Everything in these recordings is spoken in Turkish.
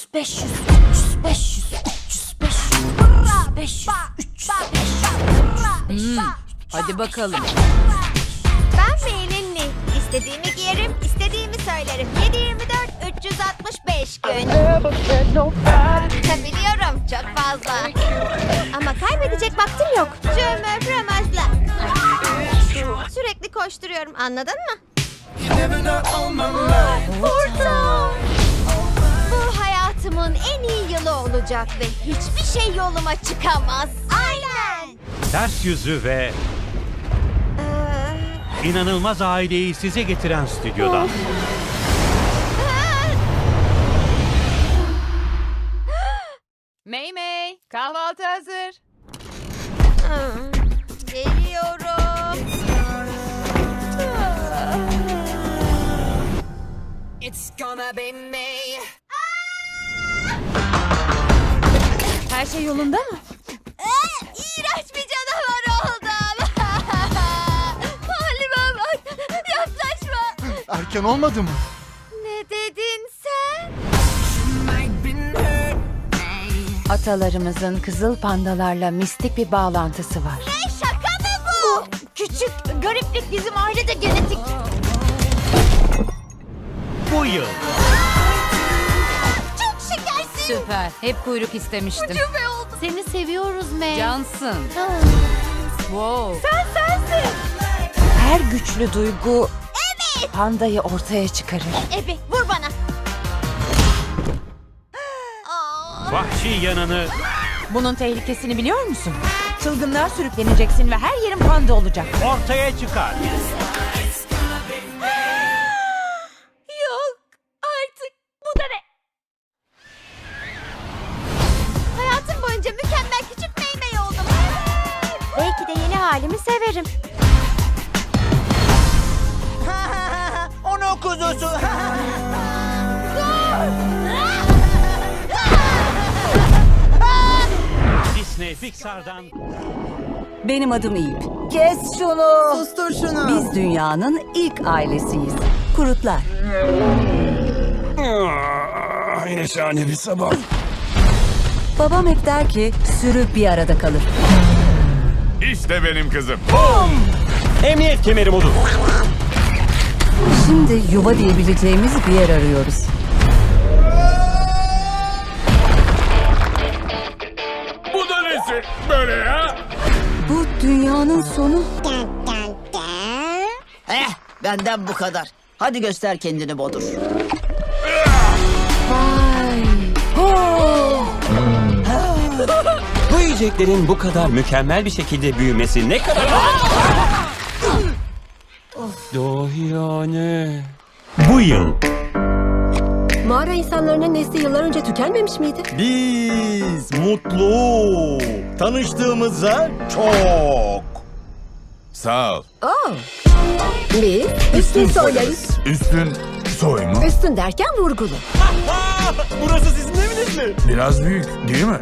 300 500 300 500 300 500 500 300 500 Hadi bakalım. Ben Meylinli. İstediğimi giyerim, istediğimi söylerim. 7-24, 365 gün. Biliyorum, çok fazla. Ama kaybedecek vaktim yok. Cömert ramazla. Sürekli koşturuyorum, anladın mı? Burada. Hayatımın en iyi yılı olacak ve hiçbir şey yoluma çıkamaz. Aynen. Ters yüzü ve Ee, inanılmaz aileyi size getiren stüdyodan. Mey Mey, kahvaltı hazır. Geliyorum. Her şey yolunda mı? Ee, iğrenç bir canavar oldum. Halime bak. Yaklaşma. Erken olmadı mı? Ne dedin sen? Atalarımızın kızıl pandalarla mistik bir bağlantısı var. Ne şaka mı bu? Küçük gariplik bizim ailede genetik. Bu yıl. Süper. Hep kuyruk istemiştim. Ucube oldu. Seni seviyoruz May. Cansın. Wow. Sen sensin. Her güçlü duygu pandayı ortaya çıkarır. Ebi vur bana. Aa, vahşi yanını Bunun tehlikesini biliyor musun? Çılgınlar sürükleneceksin ve her yerin panda olacak. ortaya çıkar. Severim. Onu kuzusu. Disney Pixar'dan Benim adım İp. Kes şunu. Sustur şunu. Biz dünyanın ilk ailesiyiz. Kurutlar. Yine şahane bir sabah. Babam hep der ki sürü bir arada kalır. İşte benim kızım. Emniyet kemeri modu. Şimdi yuva diyebileceğimiz bir yer arıyoruz. Bu da nesi? Böyle ya. Bu dünyanın sonu. Eh, benden bu kadar. Hadi göster kendini Bodur. Bu yiyeceklerin bu kadar mükemmel bir şekilde büyümesi ne kadar... Doğiyane. bu yıl Mağara insanlarının nesli yıllar önce tükenmemiş miydi? Biz mutlu. Tanıştığımıza çok. Sağ ol. Oo. Biz üstün soylarız. Üstün soy mu? Üstün derken vurgulu. Burası sizin eviniz mi? Biraz büyük değil mi?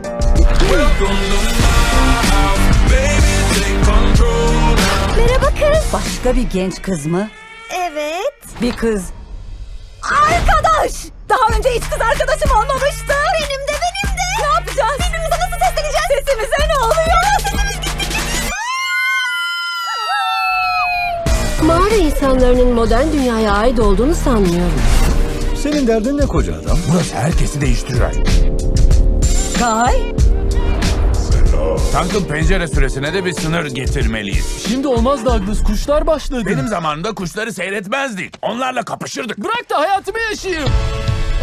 Merhaba kız. Başka bir genç kız mı? Evet. Bir kız. Arkadaş! Daha önce hiç kız arkadaşım olmamıştı. Benim de benim de. Ne yapacağız? Birbirimize nasıl sesleneceğiz? Sesimize ne oluyor? Mağara insanlarının modern dünyaya ait olduğunu sanmıyorum. Senin derdin ne koca adam? Burası herkesi değiştiriyor. Kay, Tankın pencere süresine de bir sınır getirmeliyiz. Şimdi olmaz Douglas kuşlar başladı. Benim zamanımda kuşları seyretmezdik. Onlarla kapışırdık. Bırak da hayatımı yaşayayım.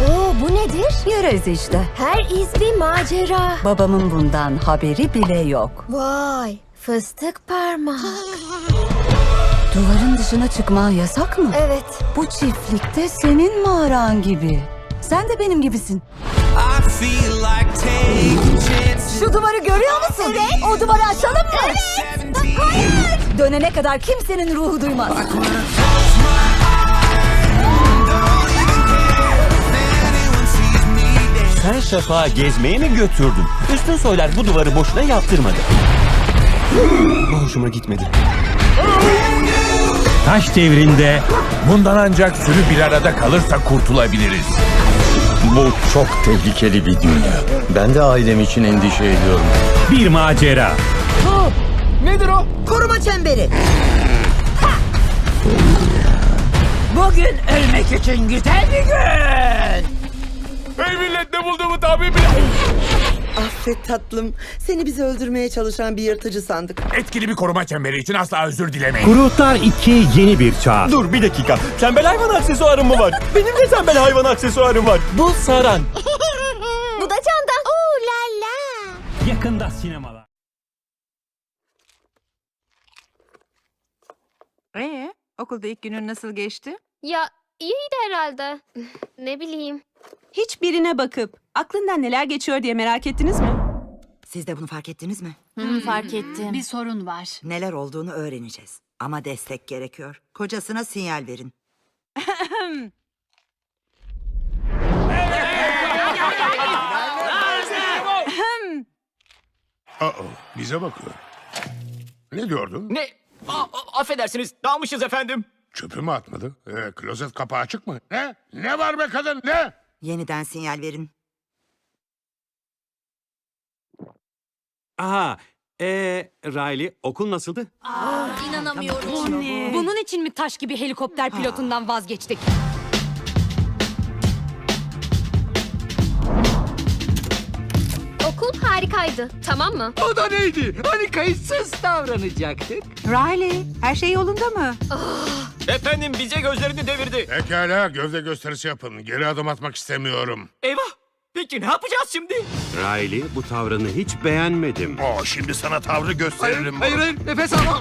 Oo bu nedir? yararız işte. Her iz bir macera. Babamın bundan haberi bile yok. Vay. Fıstık parmak. Duvarın dışına çıkman yasak mı? Evet. Bu çiftlikte senin mağaran gibi. Sen de benim gibisin. Şu duvarı görüyor musun? Evet. O duvarı açalım mı? Evet. Hayır. Dönene kadar kimsenin ruhu duymaz. Sen Şafak'ı gezmeye mi götürdün? Üstün soylar bu duvarı boşuna yaptırmadı. Bu hoşuma gitmedi. Taş devrinde Bundan ancak sürü bir arada kalırsa kurtulabiliriz. Bu çok tehlikeli bir dünya. Ben de ailem için endişe ediyorum. Bir macera. Nedir o? Koruma çemberi. Bugün ölmek için güzel bir gün. Hey millet ne bulduğumu tahmin bile... Affet tatlım. Seni bizi öldürmeye çalışan bir yırtıcı sandık. Etkili bir koruma çemberi için asla özür dilemeyin. Kurutlar 2 yeni bir çağ. Dur bir dakika. Tembel hayvan aksesuarım mı var? Benim de tembel hayvan aksesuarım var. Bu saran. Bu da candan. Oo la la. Yakında sinemalar. Ee, okulda ilk günün nasıl geçti? Ya iyiydi herhalde. Ne bileyim. Hiçbirine bakıp aklından neler geçiyor diye merak ettiniz mi? Siz de bunu fark ettiniz mi? fark ettim. Bir sorun var. Neler olduğunu öğreneceğiz. Ama destek gerekiyor. Kocasına sinyal verin. bize bakıyor. Ne diyordun? Ne? affedersiniz. Dalmışız efendim. Çöpü mü atmadı? Ee, klozet kapağı açık mı? Ne? Ne var be kadın ne? Yeniden sinyal verin. Aha. Ee, Riley okul nasıldı? İnanamıyorum. Bunun için mi taş gibi helikopter pilotundan vazgeçtik? Okul harikaydı. Tamam mı? O da neydi? Hani kayıtsız davranacaktık. Riley, her şey yolunda mı? Efendim bize gözlerini devirdi. Pekala gövde gösterisi yapın. Geri adım atmak istemiyorum. Eyvah. Peki ne yapacağız şimdi? Riley bu tavrını hiç beğenmedim. Oo, şimdi sana tavrı gösteririm. Hayır hayır nefes alma.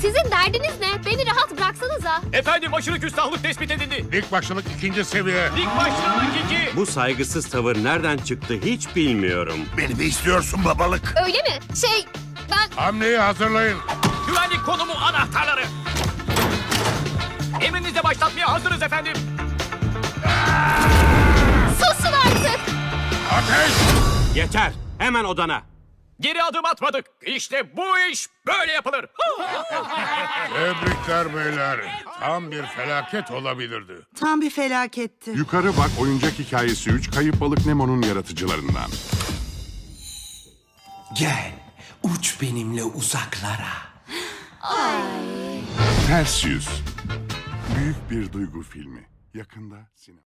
Sizin derdiniz ne? Beni rahat bıraksanıza. Efendim aşırı küstahlık tespit edildi. Lig başladık ikinci seviye. Lig başlamak iki. Bu saygısız tavır nereden çıktı hiç bilmiyorum. Beni mi istiyorsun babalık? Öyle mi? Şey ben Hamleyi hazırlayın. Güvenlik konumu anahtarları. Emrinizle başlatmaya hazırız efendim. susun artık. Ateş! Yeter. Hemen odana. Geri adım atmadık. İşte bu iş böyle yapılır. Tebrikler beyler. Tam bir felaket olabilirdi. Tam bir felaketti. Yukarı Bak Oyuncak Hikayesi 3 Kayıp Balık Nemo'nun yaratıcılarından. Gel, uç benimle uzaklara. Ters Yüz. Büyük bir duygu filmi. Yakında sinema.